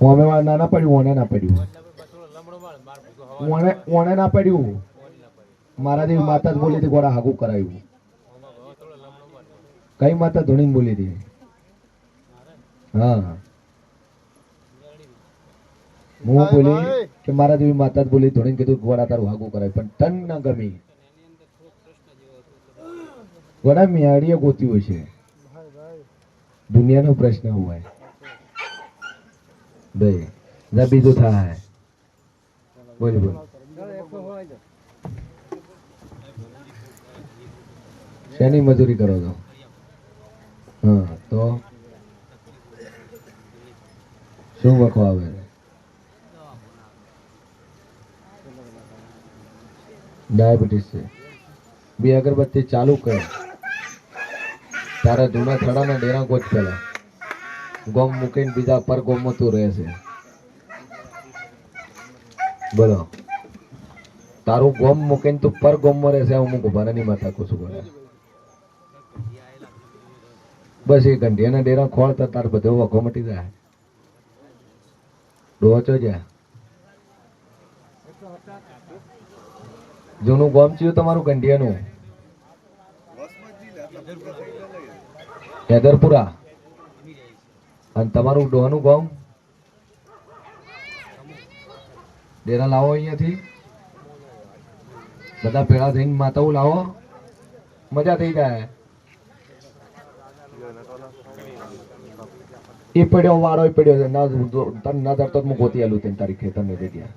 ઓમે ના ના પડ્યું ઓને ના પડ્યું. ઓને ઓને ના પડ્યું. મારા દેવી માતા જ બોલી હતી ગોળા હાગું કરાયું. કઈ માતા? બોલી હતી. હા. હું બોલી કે મારા દેવી માતા જ બોલી ધોની કીધું ગોળા તારું હાગું કરાય. પણ તન ના ગમી. ગોળા મિયાડીએ ગોત્યું છે. દુનિયાનો પ્રશ્ન હોય. ભાઈ ના બીજું થાય. બોલ બોલ. શેની મજૂરી કરો છો? હા, તો? શું વખો આવે? ડાયાબિટીસ છે. બે અગરબત્તી ચાલુ કર. તારા જૂના થડાના ડેરા કોચ પેલા ગોમ મૂકીને બીજા પર ગોમતું તું રહેશે. બોલો. તારું ગોમ મૂકીને તું પર ગોમમાં રહેશે હું મૂકું. ભારાની માતા કુશું બોલે? બસ એ ગંઢિયાના ડેરા ખોળતા તાર બધો વખો મટી જાય. ડોચો જ્યાં? જૂનું ગોમ ચિયું તમારું ગંઢિયાનું હેદરપુરા? અને તમારું ડોહાનું ગામ? ડેરા લાવો અહીંયાથી. બધા ભેળા થઈને માતાઓ લાવો. મજા થઈ જાય. એ પડ્યો વાળો એ પડ્યો છે. ના તને ના ધરતો હું ગોતી આલું તેની તારી ખેતરને જગ્યા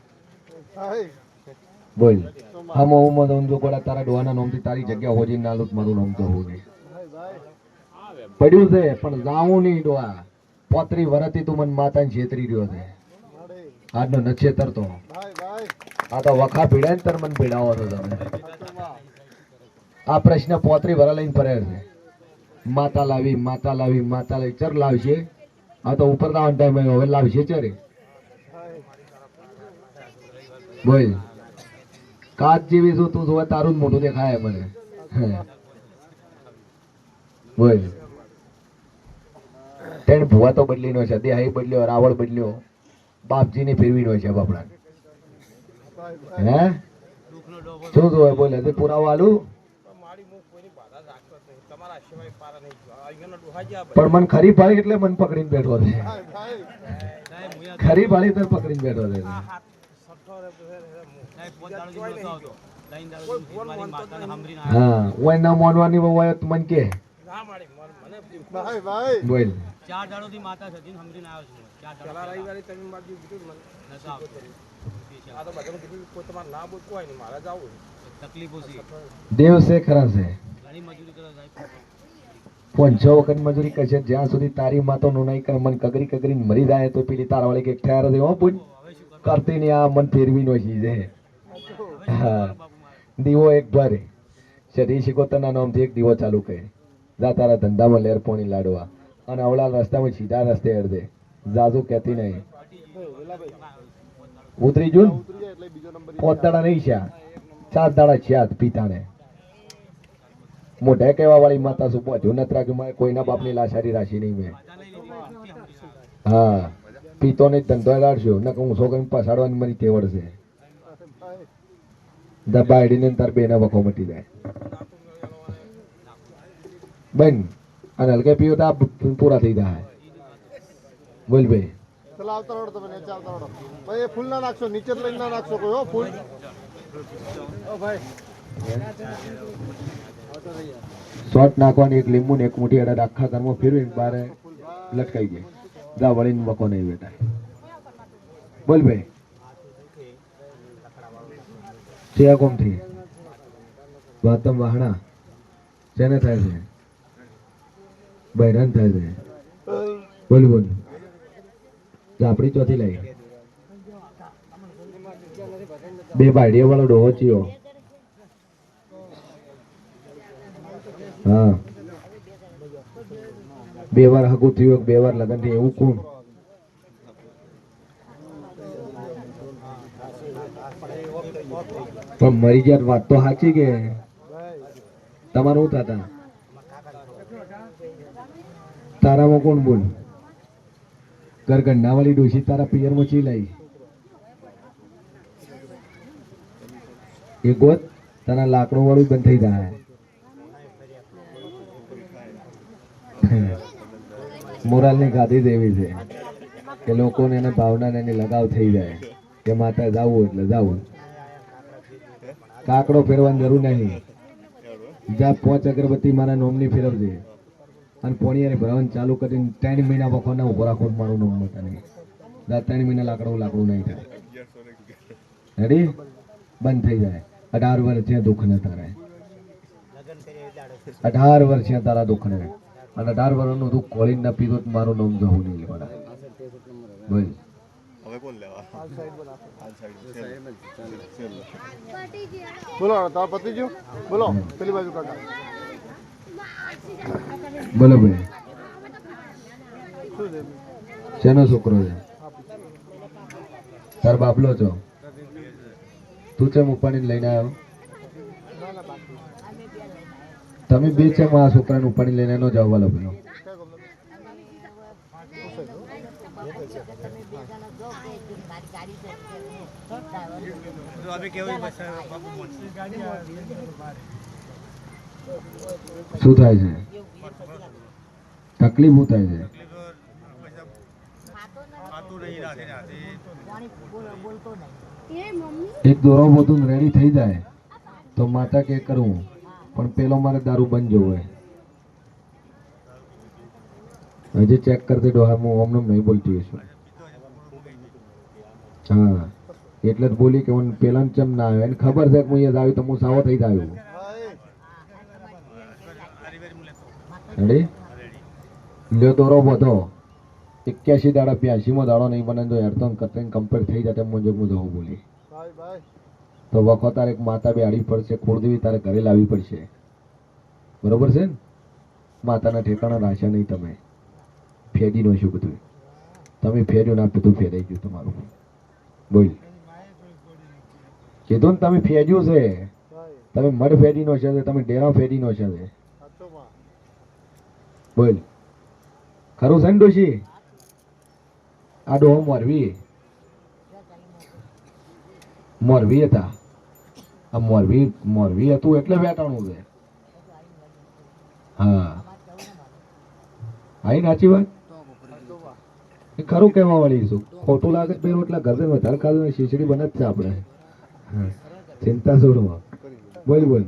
બોલ. હમ હું મને જો ગોળા તારા ડોહાના નોમથી તારી જગ્યા હોજી ના આલું મારું નોમ તો હોજી. પડ્યું છે, પણ જાઉં નહીં ડોહા. પોતરી વરતી તું મને માતા જેતરી રહ્યો છે. આજનો નચેતર તો. આ તો વખા ભીડાય ને તર મને ભીડાવો તો તમે. આ પ્રશ્ન પોતરી વરા લઈને ફરે છે. માતા લાવી માતા લાવી માતા લાવી. ચર લાવશે આ તો ઉપર દાવાનો ટાઈમ આવ્યો. હવે લાવશે ચરે. બોલ. કાચ જેવી છું તું જોવે, તારું જ મોટું દેખાય મને. બોલ. તેણ ભુવા તો બદલી નો છે દેહાઈ બદલ્યો, રાવળ બદલ્યો, બાપજીને ફેરવી નો છે બાપડા. હે? શું જોવે બોલે તે પુરાવો આલુ? પણ મન ખરી પાડી એટલે મન પકડીને બેઠો છે. ખરી પાડી તો પકડીને બેઠો છે. હા ઓય ન માનવાની તો મન કે. બોલ. ચાર દાડોથી માતા સતીન હમરીને આવ્યો છું. ચાર દાડો નશા આવતો. તકલીફો છે. દેવ છે ખરા છે. ઘણી મજૂરી કરો સાહેબ વખત મજૂરી કરશે જ્યાં સુધી તારી માતો નું નહીં કરે મન કગરી કગરી મરી જાય તો પેલી તારા વાળી કે ઠેર દે હો પૂછ કરતી ને આ મન ફેરવી નો છે. હા. દીવો એક ભરે. શરી શિકોતરના નામથી એક દીવો ચાલુ કરે. જા તારા ધંધામાં લેર પોણી લાડવા. અને અવળા રસ્તામાં સીધા રસ્તે અડધે. જાજુ કહેતી નહીં. ઉતરી જુન. પોત દાડા નહીં છે ચાર દાડા છે પિતાને. મોઢે કહેવા વાળી માતા શું પહોંચ્યું નત રાખ્યું? મારે કોઈના બાપની લાશારી રાશી નહીં મેં. હા. પીતો નહીં ધંધો લાડશો ન હું છોકરીને પસાડવાની મારી તેવડ છે. દબાડીને તાર બેના વખો મટી જાય. બેન અને હલકે પીઓ તો આ પૂરા થઈ જાય બોલ ભાઈ ચલો આવતા રહો તમે નીચે આવતા રહો ભાઈ એ ફૂલ ના નાખશો નીચે લઈને ના નાખશો કોઈ હો ફૂલ ઓ ભાઈ શોર્ટ નાખવાની એક લીંબુ ને એક મુઠી અડદ આખા ઘરમાં ફેરવીને બારે લટકાઈ ગઈ જા વળીને મકો નહીં બેટા બોલ ભાઈ ચિયા કોમથી વાતમ વાહણા શેને થાય છે બહેરાન થાય છે. બોલ બોલ. આપડી ચોથી લઈ. બે બાયડીઓ વાળો ડોહો ચિયો. હા. બે વાર હગું થયું બે વાર લગન થયું, એવું કોણ? પણ મરી ગયા વાત તો સાચી કે? તમારું શું થતા? તારામાં કોણ બોલ? ગરગંડા વાળી ડોશી તારા પિયરમાં ચી લાઈ? એ ગોત, તારા લાકડું વાળું બંધ થઈ જાય. મોરાલની ગાદી દેવી છે કે લોકોને એને ભાવના ને એની લગાવ થઈ જાય. કે માતા જાવું એટલે જાવું. કાકડો ફેરવાની જરૂર નહીં. જા, પાંચ અગરબત્તી મારા નોમની ફેરવજે. અને પોણીયાને ભરવાનું ચાલુ કરીને ત્રણ મહિના વખોને ઊભો રાખો મારું નોમ મતા નહીં ત્રણ મહિના લાકડું લાકડું નહીં થાય. રેડી બંધ થઈ જાય. અઢાર વર્ષે દુઃખ ને તારે. અઢાર વર્ષે તારા દુઃખ ને અને અઢાર વર્ષનું દુઃખ ખોલીને ના પીધો મારું નામ જવું નહીં લેવાના. બોલ. હવે કોણ લેવા? આ સાઈડ પર નાખો. આ સાઈડ છેલ્લે. બોલો તાર બોલો પેલી બાજુ કાકા. બોલો ભાઈ. છે શેનો છોકરો છે? તાર બાપલો છો? તું ચેમ ઉપાડીને લઈને આવ્યો? તમે બે ચેમ આ છોકરાને ઉપાડીને લઈને ન બસ બાપુ મોટી ગાડી શું થાય છે? તકલીફ શું થાય છે? એક દોરો બધું રેડી થઈ જાય, તો માતા કે કરવું પણ પેલો મારે દારૂ બંધ જોવે. હજી ચેક કરતી ડોહા હું ઓમનું નહીં બોલતી હશું. હા, એટલે જ બોલી કે હું પેલા ચમ ના આવ્યો એને ખબર છે કે હું અહીંયા આવ્યું આવી તો હું સાવો થઈ જ આવ્યો હા એ રેડી લ્યો દોરો બધો એક્યાસી દાડા બ્યાસીમો દાડો નહીં બને જો હેરતોન કરતા કમ્પ્લીટ થઈ જાય તેમ મુજબ હું જવું બોલી. તો વખો તારે એક માતા આડી પડશે કુળદેવી તારે ઘરે લાવવી પડશે. બરોબર છે ને? માતાના ઠેકાણા રાખ્યા નહીં તમે. ફેડી નો શું બધું. તમે ફેર્યું ના બધું ફેરાઈ ગયું તમારું. બોલ. કીધું ને તમે ફેર્યું છે. તમે મઢ ફેરી નો છે તમે ડેરા ફેરી નો છે. બોલ. ખરું છે ને ડોશી? આ ડોહો મોરવી મોરવી હતા. આ મોરવી મોરવી હતું એટલે વેટાણું છે. હા. આઈ નાચી વાત એ ખરું કહેવા વાળી છું. ખોટું લાગે પેલું એટલે ઘરે વધારે ખાધું ખીચડી બને જ છે આપણે. ચિંતા છોડવા બોલ બોલ.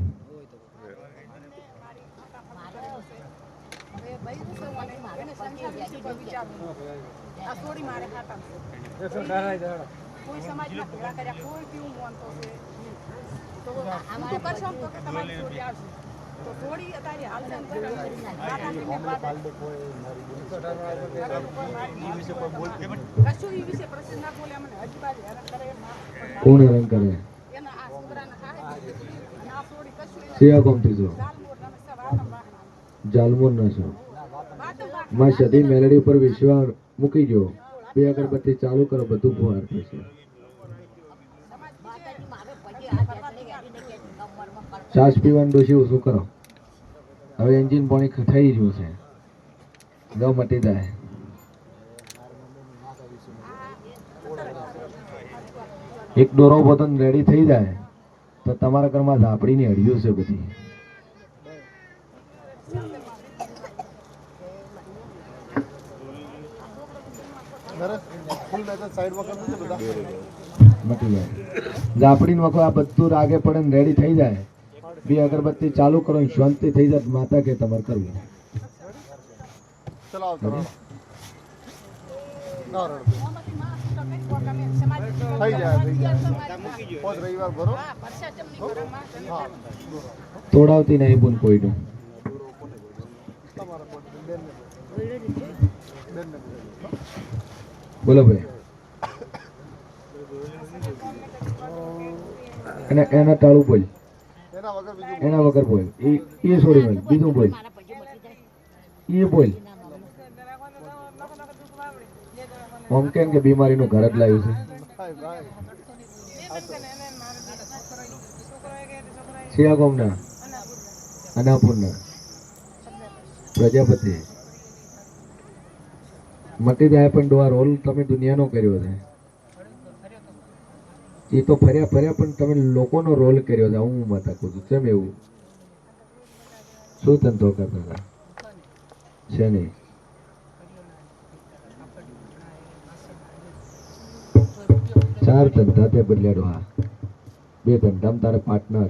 સોડી મારે ખાતા. કોઈ સમાજમાં ભેગા કર્યા કોઈ કેવું માનતો છે તો હું કરશો તો કે તમારી સોડી આવશે. તો સોડી અત્યારે હાલ છે ને તો માતાજીને બાધા. કશું ઈ વિશે પ્રશ્ન ના બોલે અમને હજી બાજુ હેરાન કરે કોણ હેરાન કરે? એના આ છોકરાને ખાય છે. અને કશું ઈ કોમથી છો. જાલમોર ના છો? માં સદી મેલેડી ઉપર વિશ્વાસ મૂકી જો બે અગરબત્તી ચાલુ કરો, બધું ફુવાર થશે છાશ પીવાનું ડોશી ઓછું કરો. હવે એન્જિન પાણી થઈ ગયું છે. ગૌ મટી જાય. એક દોરો બટન રેડી થઈ જાય, તો તમારા ઘરમાં ઝાપડીની હડિયું છે બધી. ઝાપડીને વખો આ બધું રાગે પડે ને રેડી થઈ જાય. બી અગરબત્તી ચાલુ કરો શાંતિ થઈ જાય માતા કે તમારે કરવું. તોડાવતી નહીં પણ કોઈનું. બેનને બોલો ભાઈ. અને એના ટાળું બોલ. એના વગર બોલ. એ એ છોડી બોલ. બીજું બોલ. એ બોલ. ઓમ કેમ કે બીમારીનું ઘર જ લાવ્યું છે. શિયા ગામના અનાપુરના. પ્રજાપતિ. મટી જાય પણ ડો આ રોલ તમે દુનિયાનો કર્યો છે. એ તો ફર્યા ફર્યા પણ તમે લોકોનો રોલ કર્યો છે, હું માતા કહું છું, કેમ એવું? શું ધંધો કરતા હતા? છે નહીં. ચાર ધંધા તે બદલ્યા ડોહા. બે ધંધામાં તારે પાર્ટનર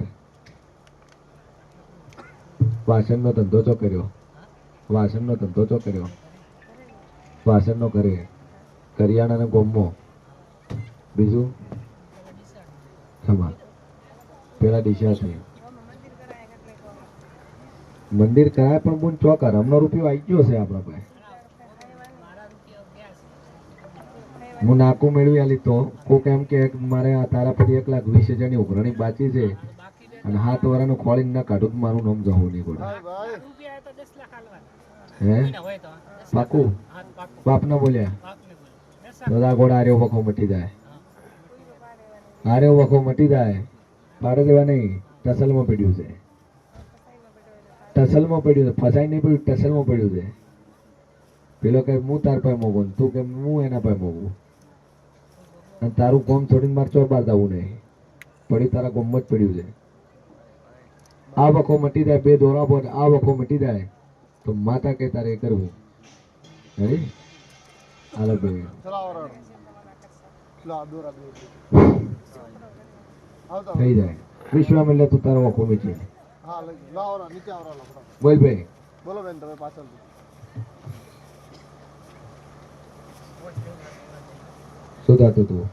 વાસણનો ધંધો ચો કર્યો? વાસણનો ધંધો ચો કર્યો? વાસણનો કરે કરિયાણાના ગોમો. બીજું? સમાન પેલા દિશા છે. મંદિર કરાય પણ બોન ચોકર હમણાં રૂપિયો આવી ગયો છે આપણા પાસે. હું નાકું મેળવી આલી તો કોક એમ કે મારે આ તારા પર એક લાખ વીસ હજારની ઉઘરણી બાકી છે. અને હાથ વાળાનું ખોળીને ના કાઢું મારું નામ જવું નહીં પડે. હે? પાકું હાથ બોલ્યા. બધા ઘોડા આર્યો વખો મટી જાય. આર્યો વખો મટી જાય. પાડે દેવા નહીં, ટસલમાં પડ્યું છે. ટસલમાં પડ્યું છે. ફસાઈ નહીં પડ્યું, ટસલમાં પડ્યું છે. પેલો કે, હું તાર પાસે મોગું તું કે, હું એના પાસે મોગું અને તારું કોમ છોડીને મારે ચોર બાર જવું નહીં. પડી તારા ગોમ જ પડ્યું છે. આ વખો મટી જાય, બે દોરા પર, આ વખો મટી જાય. તો માતા કે તારે કરવું? હે હાલો ભાઈ. થઈ જાય. વિશ્વામિત્ર તું તારો વખો મીચી. બોલ ભાઈ. બોલો બેન તમે પાછળ શું થતું તું?